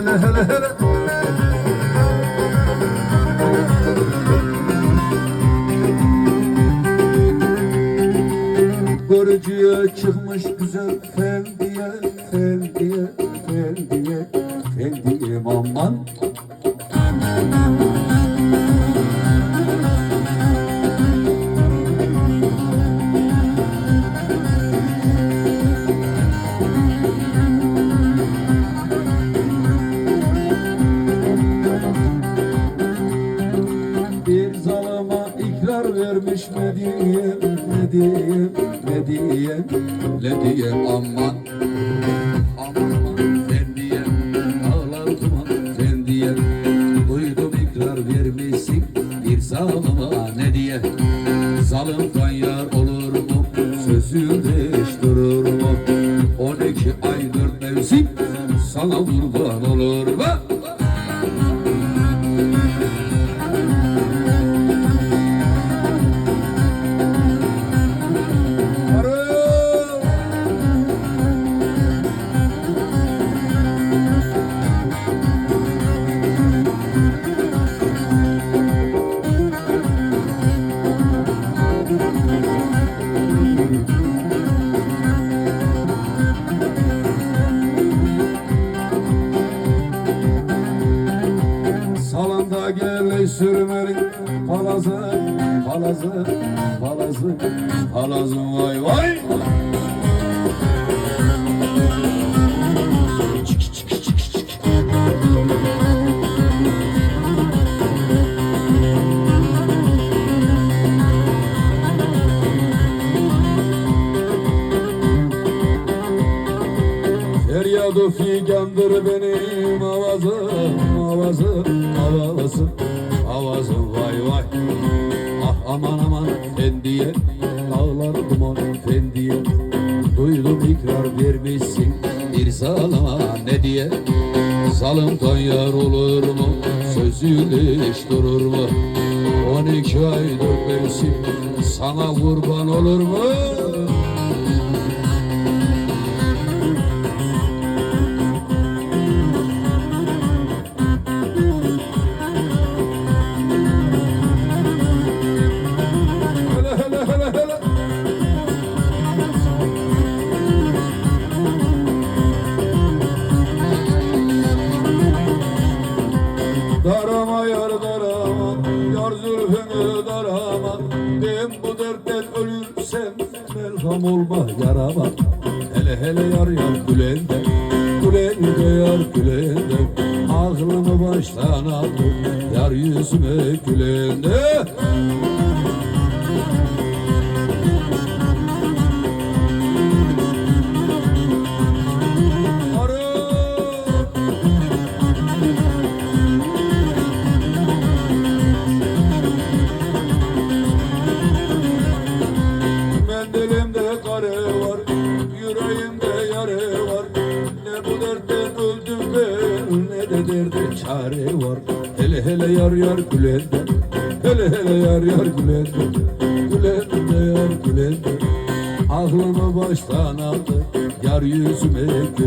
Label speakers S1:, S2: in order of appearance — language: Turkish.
S1: hele hele hele. Korucuya çıkmış güzel fel diye fel diye fel aman ne diyeyim, ne diyeyim, ne diyeyim aman. Aman aman fendiye, ağlar duman fendiye. Duydum ikrar vermişsin bir zalama ne diye. Zalim yar olur Gele sürmeli palazı, palazı, palazı, palazı vay vay. Feryadı figandır benim avazım, avazım, avazım fendiye, dağlar duman fendiye. Duydum ikrar vermişsin bir zalama ne diye. Zalim yar olur mu, sözüyle hiç durur mu? 12 ay dört sana kurban olur mu? Yar zülfünü darama Ben bu dertten ölürsem merham olma yarama. Hele hele yar yar gülende, gülende yar gülende Aklımı baştan aldı, yar yüzüme gülende Ne bu dertten öldüm ben, ne de derde çare var. Hele hele yar yar gülende, hele hele yar yar gülende. Gülende yar gülende, aklımı baştan aldı, yar yüzüme gülende.